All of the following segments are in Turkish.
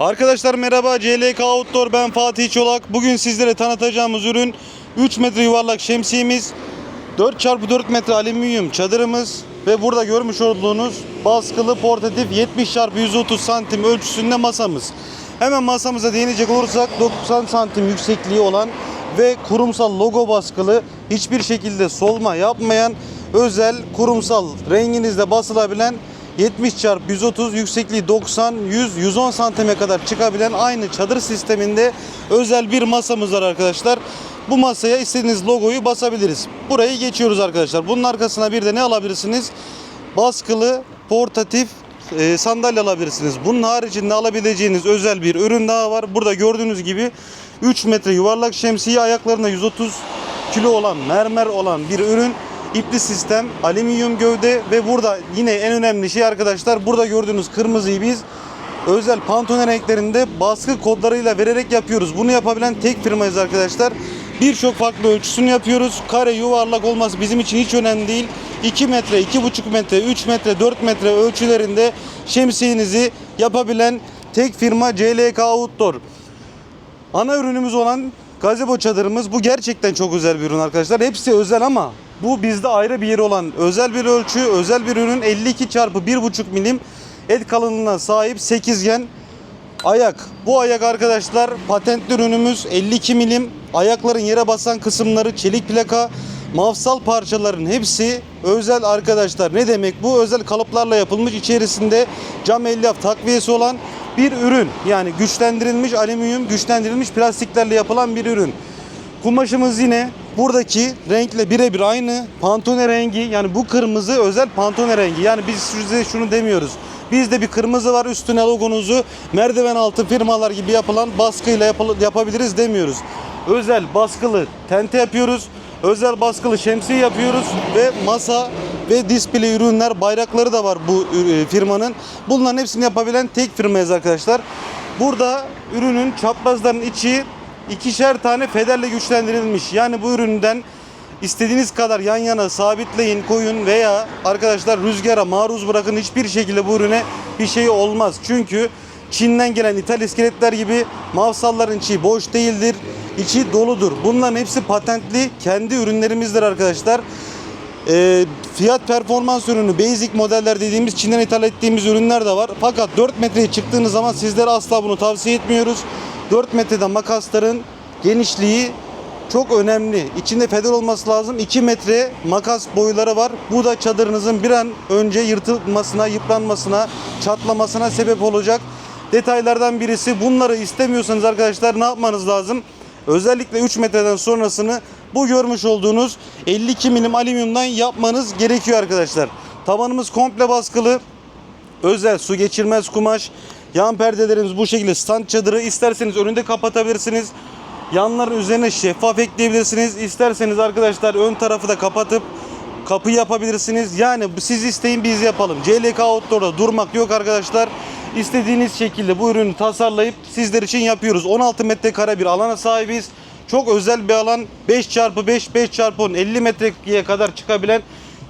Arkadaşlar merhaba CLK Outdoor ben Fatih Çolak. Bugün sizlere tanıtacağımız ürün 3 metre yuvarlak şemsiyemiz, 4x4 metre alüminyum çadırımız ve burada görmüş olduğunuz baskılı portatif 70x130 santim ölçüsünde masamız. Hemen masamıza değinecek olursak 90 santim yüksekliği olan ve kurumsal logo baskılı hiçbir şekilde solma yapmayan özel kurumsal renginizde basılabilen 70 çarpı 130 yüksekliği 90 100 110 santime kadar çıkabilen aynı çadır sisteminde özel bir masamız var arkadaşlar. Bu masaya istediğiniz logoyu basabiliriz. Burayı geçiyoruz arkadaşlar. Bunun arkasına bir de ne alabilirsiniz? Baskılı portatif e, sandalye alabilirsiniz. Bunun haricinde alabileceğiniz özel bir ürün daha var. Burada gördüğünüz gibi 3 metre yuvarlak şemsiye ayaklarında 130 kilo olan mermer olan bir ürün. İpli sistem, alüminyum gövde ve burada yine en önemli şey arkadaşlar burada gördüğünüz kırmızıyı biz özel pantone renklerinde baskı kodlarıyla vererek yapıyoruz. Bunu yapabilen tek firmayız arkadaşlar. Birçok farklı ölçüsünü yapıyoruz. Kare yuvarlak olması bizim için hiç önemli değil. 2 metre, 2,5 metre, 3 metre, 4 metre ölçülerinde şemsiyenizi yapabilen tek firma CLK Outdoor. Ana ürünümüz olan gazebo çadırımız. Bu gerçekten çok özel bir ürün arkadaşlar. Hepsi özel ama bu bizde ayrı bir yeri olan özel bir ölçü, özel bir ürün 52 çarpı 1,5 milim et kalınlığına sahip sekizgen ayak. Bu ayak arkadaşlar patentli ürünümüz 52 milim. Ayakların yere basan kısımları çelik plaka. Mafsal parçaların hepsi özel arkadaşlar. Ne demek bu? Özel kalıplarla yapılmış içerisinde cam elyaf takviyesi olan bir ürün. Yani güçlendirilmiş alüminyum, güçlendirilmiş plastiklerle yapılan bir ürün. Kumaşımız yine buradaki renkle birebir aynı. Pantone rengi yani bu kırmızı özel pantone rengi. Yani biz size şunu demiyoruz. Bizde bir kırmızı var üstüne logonuzu merdiven altı firmalar gibi yapılan baskıyla yapıl- yapabiliriz demiyoruz. Özel baskılı tente yapıyoruz. Özel baskılı şemsiye yapıyoruz ve masa ve display ürünler bayrakları da var bu e, firmanın. Bunların hepsini yapabilen tek firmayız arkadaşlar. Burada ürünün çaprazların içi ikişer tane federle güçlendirilmiş. Yani bu üründen istediğiniz kadar yan yana sabitleyin, koyun veya arkadaşlar rüzgara maruz bırakın hiçbir şekilde bu ürüne bir şey olmaz. Çünkü Çin'den gelen ithal iskeletler gibi mavsalların içi boş değildir, içi doludur. Bunların hepsi patentli kendi ürünlerimizdir arkadaşlar. Ee, fiyat performans ürünü basic modeller dediğimiz Çin'den ithal ettiğimiz ürünler de var. Fakat 4 metreye çıktığınız zaman sizlere asla bunu tavsiye etmiyoruz. 4 metrede makasların genişliği çok önemli. İçinde feder olması lazım. 2 metre makas boyları var. Bu da çadırınızın bir an önce yırtılmasına, yıpranmasına, çatlamasına sebep olacak detaylardan birisi. Bunları istemiyorsanız arkadaşlar ne yapmanız lazım? Özellikle 3 metreden sonrasını bu görmüş olduğunuz 52 milim alüminyumdan yapmanız gerekiyor arkadaşlar. Tavanımız komple baskılı. Özel su geçirmez kumaş. Yan perdelerimiz bu şekilde stand çadırı. İsterseniz önünde kapatabilirsiniz. Yanların üzerine şeffaf ekleyebilirsiniz. İsterseniz arkadaşlar ön tarafı da kapatıp kapı yapabilirsiniz. Yani siz isteyin biz yapalım. CLK Outdoor'da durmak yok arkadaşlar. İstediğiniz şekilde bu ürünü tasarlayıp sizler için yapıyoruz. 16 metrekare bir alana sahibiz. Çok özel bir alan. 5x5, 5x10, 50 metreye kadar çıkabilen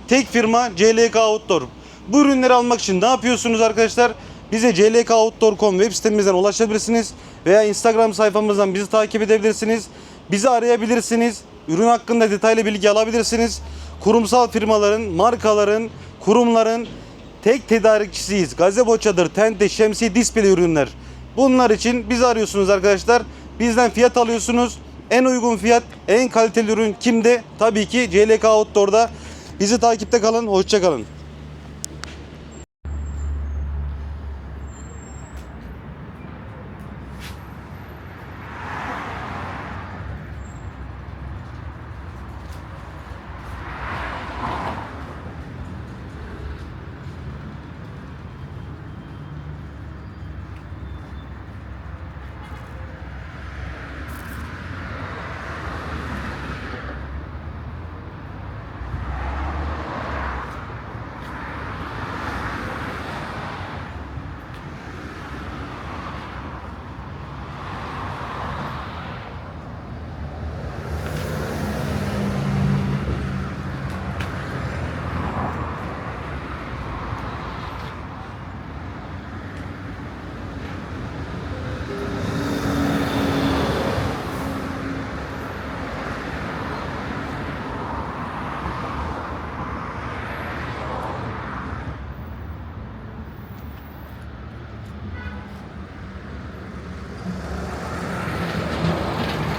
tek firma CLK Outdoor. Bu ürünleri almak için ne yapıyorsunuz arkadaşlar? Bize clkoutdoor.com web sitemizden ulaşabilirsiniz veya Instagram sayfamızdan bizi takip edebilirsiniz. Bizi arayabilirsiniz. Ürün hakkında detaylı bilgi alabilirsiniz. Kurumsal firmaların, markaların, kurumların tek tedarikçisiyiz. Gazebo çadır, tente, şemsiye, display ürünler. Bunlar için bizi arıyorsunuz arkadaşlar. Bizden fiyat alıyorsunuz. En uygun fiyat, en kaliteli ürün kimde? Tabii ki CLK Outdoor'da. Bizi takipte kalın, hoşça kalın.